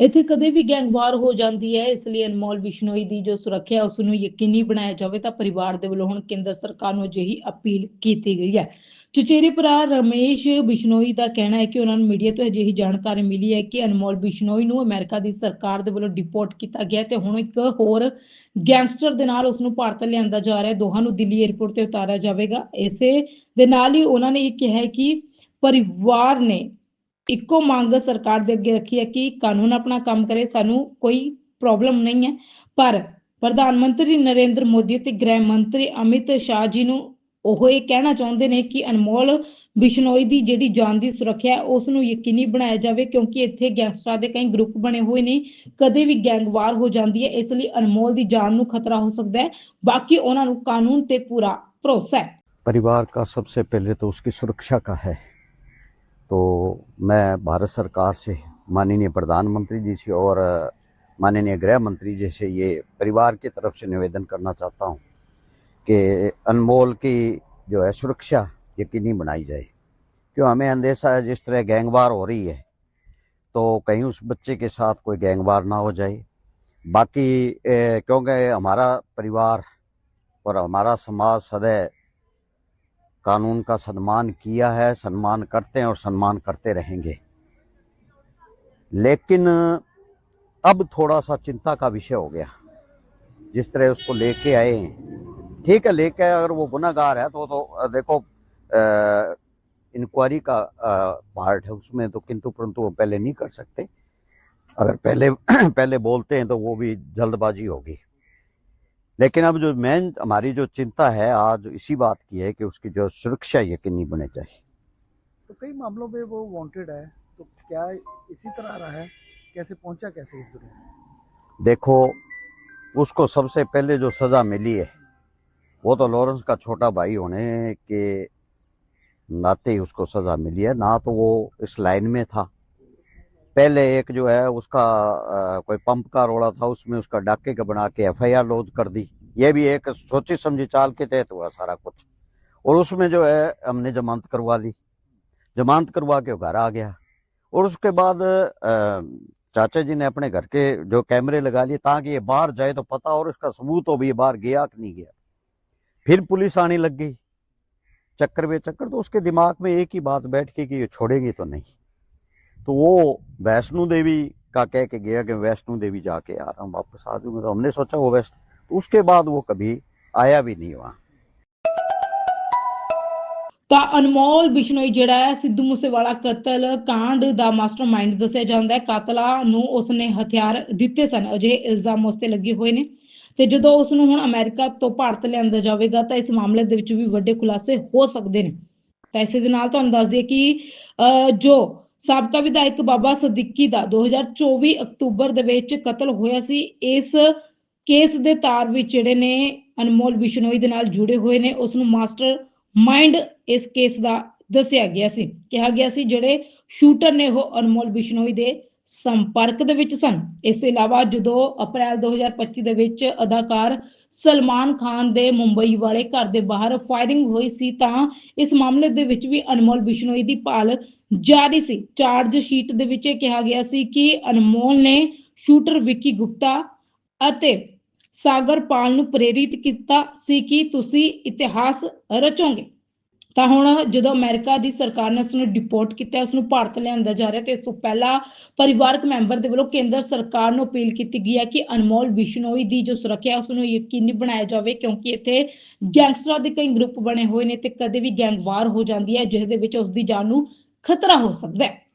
ਇੱਥੇ ਕਦੇ ਵੀ ਗੈਂਗਵਾਰ ਹੋ ਜਾਂਦੀ ਹੈ, ਇਸ ਲਈ ਅਨਮੋਲ ਬਿਸ਼ਨੋਈ ਦੀ ਜੋ ਸੁਰੱਖਿਆ ਉਸ ਨੂੰ ਯਕੀਨੀ ਬਣਾਇਆ ਜਾਵੇ ਤਾਂ ਪਰਿਵਾਰ ਦੇ ਵੱਲੋਂ ਹੁਣ ਕੇਂਦਰ ਸਰਕਾਰ ਨੂੰ ਅਜਿਹੀ ਅਪੀਲ ਕੀਤੀ ਗਈ ਹੈ। ਚਚੇਰੇ ਭਰਾ ਰਮੇਸ਼ ਬਿਸ਼ਨੋਈ ਦਾ ਕਹਿਣਾ ਹੈ ਕਿ ਉਹਨਾਂ ਨੂੰ ਮੀਡੀਆ ਤੋਂ ਅਜਿਹੀ ਜਾਣਕਾਰੀ ਮਿਲੀ ਹੈ ਕਿ ਅਨਮੋਲ ਬਿਸ਼ਨੋਈ ਨੂੰ ਅਮਰੀਕਾ ਦੀ ਸਰਕਾਰ ਦੇ ਵੱਲੋਂ ਡਿਪੋਰਟ ਕੀਤਾ ਗਿਆ ਤੇ ਹੁਣ ਇੱਕ ਹੋਰ ਗੈਂਗਸਟਰ ਦੇ ਨਾਲ ਉਸ ਨੂੰ ਭਾਰਤ ਲਿਆਂਦਾ ਜਾ ਰਿਹਾ ਹੈ। ਦੋਹਾਂ ਨੂੰ ਦਿੱਲੀ 에ਅਰਪੋਰਟ ਤੇ ਉਤਾਰਿਆ ਜਾਵੇਗਾ। ਇਸੇ ਦੇ ਨਾਲ ਹੀ ਉਹਨਾਂ ਨੇ ਇਹ ਕਿਹਾ ਹੈ ਕਿ ਪਰਿਵਾਰ ਨੇ ਇੱਕੋ ਮੰਗ ਸਰਕਾਰ ਦੇ ਅੱਗੇ ਰੱਖੀ ਹੈ ਕਿ ਕਾਨੂੰਨ ਆਪਣਾ ਕੰਮ ਕਰੇ ਸਾਨੂੰ ਕੋਈ ਪ੍ਰੋਬਲਮ ਨਹੀਂ ਹੈ ਪਰ ਪ੍ਰਧਾਨ ਮੰਤਰੀ ਨਰਿੰਦਰ ਮੋਦੀ ਅਤੇ ਗ੍ਰਹਿ ਮੰਤਰੀ ਅਮਿਤ ਸ਼ਾਹ ਜੀ ਨੂੰ ਉਹ ਇਹ ਕਹਿਣਾ ਚਾਹੁੰਦੇ ਨੇ ਕਿ ਅਨਮੋਲ ਬਿਸ਼ਨੋਈ ਦੀ ਜਿਹੜੀ ਜਾਨ ਦੀ ਸੁਰੱਖਿਆ ਹੈ ਉਸ ਨੂੰ ਯਕੀਨੀ ਬਣਾਇਆ ਜਾਵੇ ਕਿਉਂਕਿ ਇੱਥੇ ਗੈਂਗਸਟਰਾਂ ਦੇ ਕਈ ਗਰੁੱਪ ਬਣੇ ਹੋਏ ਨੇ ਕਦੇ ਵੀ ਗੈਂਗਵਾਰ ਹੋ ਜਾਂਦੀ ਹੈ ਇਸ ਲਈ ਅਨਮੋਲ ਦੀ ਜਾਨ ਨੂੰ ਖਤਰਾ ਹੋ ਸਕਦਾ ਹੈ ਬਾਕੀ ਉਹਨਾਂ ਨੂੰ ਕਾਨੂੰਨ ਤੇ ਪੂਰਾ ਭਰੋਸਾ ਹੈ परिवार का सबसे पहले तो उसकी सुरक्षा का है तो मैं भारत सरकार से, माननीय प्रधानमंत्री जी से और, माननीय गृह मंत्री जी से ये परिवार की तरफ़ से निवेदन करना चाहता हूँ कि अनमोल की जो है सुरक्षा यकीनी बनाई जाए। क्यों? हमें अंदेशा है जिस तरह गैंगवार हो रही है तो कहीं उस बच्चे के साथ कोई गैंगवार ना हो जाए। बाकी क्योंकि हमारा परिवार और हमारा समाज सदैव कानून का सम्मान किया है सम्मान करते हैं और सम्मान करते रहेंगे। लेकिन, अब थोड़ा सा चिंता का विषय हो गया। जिस तरह उसको लेके आए हैं। ठीक है, लेके आए, अगर वो गुनागार है तो तो देखो इंक्वायरी का पार्ट है उसमें तो किंतु परंतु वो पहले नहीं कर सकते। अगर पहले पहले बोलते हैं तो वो भी जल्दबाजी होगी। लेकिन अब जो मेन हमारी जो चिंता है आज इसी बात की है कि उसकी जो सुरक्षा यकीनी बने चाहिए। तो कई मामलों में वो वांटेड है तो क्या इसी तरह रहा है? कैसे पहुँचा कैसे इस दुनिया में? देखो उसको सबसे पहले जो सजा मिली है वो तो लॉरेंस का छोटा भाई होने के नाते ही उसको सजा मिली है। ना तो वो इस लाइन में था। पहले एक जो है उसका अ, कोई पंप का रोड़ा था उसमें उसका डाके का बना के एफआईआर लॉन्च कर दी। ये भी एक सोची समझी चाल के तहत हुआ सारा कुछ। और उसमें जो है हमने जमानत करवा ली। जमानत करवा के घर आ गया। और उसके बाद चाचा जी ने अपने घर के जो कैमरे लगा लिए ताकि ये बाहर जाए तो पता और इसका सबूत हो भी ये बाहर गया कि नहीं गया। फिर पुलिस आने लग गई। चक्कर बे चक्कर तो उसके दिमाग में एक ही बात बैठ गई कि ये छोड़ेंगे तो नहीं। तो वो वैष्णो देवी का कह के गया कि वैष्णो देवी जाके आ रहा हूँ वापस आ जाऊंगा तो हमने सोचा वो वैष्णो तो उसके बाद वो कभी आया भी नहीं वहाँ ਤਾਂ ਅਨਮੋਲ ਬਿਸ਼ਨੋਈ ਜਿਹੜਾ ਹੈ ਸਿੱਧੂ ਮੂਸੇਵਾਲਾ ਕਤਲ ਕਾਂਡ ਦਾ ਮਾਸਟਰਮਾਈਂਡ ਦੱਸਿਆ ਜਾਂਦਾ ਹੈ ਕਾਤਲਾਂ ਨੂੰ ਉਸਨੇ ਹਥਿਆਰ ਦਿੱਤੇ ਸਨ ਅਜਿਹੇ ਇਲਜ਼ਾਮ ਉਸ ਤੇ ਲੱਗੇ ਹੋਏ ਨੇ ਤੇ ਜਦੋਂ ਉਸ ਨੂੰ ਹੁਣ ਅਮਰੀਕਾ ਤੋਂ ਭਾਰਤ ਲਿਆਂਦਾ ਜਾਵੇਗਾ ਤਾਂ ਇਸ ਮਾਮਲੇ ਦੇ ਵਿੱਚ ਵੀ ਵੱਡੇ ਖੁਲਾਸੇ ਹੋ ਸਕਦੇ ਨੇ ਤਾਂ ਇਸੇ ਦੇ ਨਾਲ ਤੁਹਾਨੂੰ ਦੱਸ ਦਈਏ ਕਿ ਅਹ, ਜੋ ਸਾਬਕਾ ਵਿਧਾਇਕ ਬਾਬਾ ਸਦੀਕੀ ਦਾ 2024 ਅਕਤੂਬਰ ਦੇ ਵਿੱਚ ਕਤਲ ਹੋਇਆ ਸੀ। ਇਸ ਕੇਸ ਦੇ ਤਾਰ ਵਿੱਚ ਜਿਹੜੇ ਨੇ, ਅਨਮੋਲ ਬਿਸ਼ਨੋਈ ਦੇ ਨਾਲ ਜੁੜੇ ਹੋਏ ਨੇ। ਉਸ ਨੂੰ ਮਾਸਟਰ ਮਾਈਂਡ ਇਸ ਕੇਸ ਦਾ ਦੱਸਿਆ ਗਿਆ ਸੀ। ਕਿਹਾ ਗਿਆ ਸੀ ਜਿਹੜੇ ਸ਼ੂਟਰ ਨੇ ਉਹ ਅਨਮੋਲ ਬਿਸ਼ਨੋਈ ਦੇ ਸੰਪਰਕ ਦੇ ਵਿੱਚ ਸਨ। ਇਸ ਤੋਂ ਇਲਾਵਾ ਜਦੋਂ ਅਪ੍ਰੈਲ 2025 ਦੇ ਵਿੱਚ ਅਦਾਕਾਰ ਸਲਮਾਨ ਖਾਨ ਦੇ ਮੁੰਬਈ ਵਾਲੇ ਘਰ ਦੇ ਬਾਹਰ ਫਾਇਰਿੰਗ ਹੋਈ ਸੀ ਤਾਂ ਇਸ ਮਾਮਲੇ ਦੇ ਵਿੱਚ ਵੀ ਅਨਮੋਲ ਬਿਸ਼ਨੋਈ ਦੀ ਭਾਲ ਜਾਰੀ ਸੀ। ਚਾਰਜ ਸ਼ੀਟ ਦੇ ਵਿੱਚ ਇਹ ਕਿਹਾ ਗਿਆ ਸੀ ਕਿ ਅਨਮੋਲ ਨੇ ਸ਼ੂਟਰ ਵਿੱਕੀ ਗੁਪਤਾ ਅਤੇ ਸਾਗਰ ਪਾਲ ਨੂੰ ਪ੍ਰੇਰਿਤ ਕੀਤਾ ਸੀ ਕਿ ਤੁਸੀਂ ਇਤਿਹਾਸ ਰਚੋਗੇ। ਤਾਂ ਹੁਣ ਜਦੋਂ ਅਮਰੀਕਾ ਦੀ ਸਰਕਾਰ ਨੇ ਉਸ ਨੂੰ ਡਿਪੋਰਟ ਕੀਤਾ ਉਸ ਨੂੰ ਭਾਰਤ ਲਿਆਂਦਾ ਜਾ ਰਿਹਾ ਤੇ ਇਸ ਤੋਂ ਪਹਿਲਾਂ ਪਰਿਵਾਰਕ ਮੈਂਬਰ ਦੇ ਵੱਲੋਂ ਕੇਂਦਰ ਸਰਕਾਰ ਨੂੰ ਅਪੀਲ ਕੀਤੀ ਗਈ ਹੈ ਕਿ ਅਨਮੋਲ ਬਿਸ਼ਨੋਈ ਦੀ ਜੋ ਸੁਰੱਖਿਆ ਉਸ ਨੂੰ ਯਕੀਨੀ ਬਣਾਇਆ ਜਾਵੇ ਕਿਉਂਕਿ ਇੱਥੇ ਗੈਂਗਸਟਰਾਂ ਦੇ ਕਈ ਗਰੁੱਪ ਬਣੇ ਹੋਏ ਨੇ ਤੇ ਕਦੇ ਵੀ ਗੈਂਗਵਾਰ ਹੋ ਜਾਂਦੀ ਹੈ ਜਿਸ ਦੇ ਵਿੱਚ ਉਸ ਦੀ ਜਾਨ ਨੂੰ ਖਤਰਾ ਹੋ ਸਕਦਾ ਹੈ।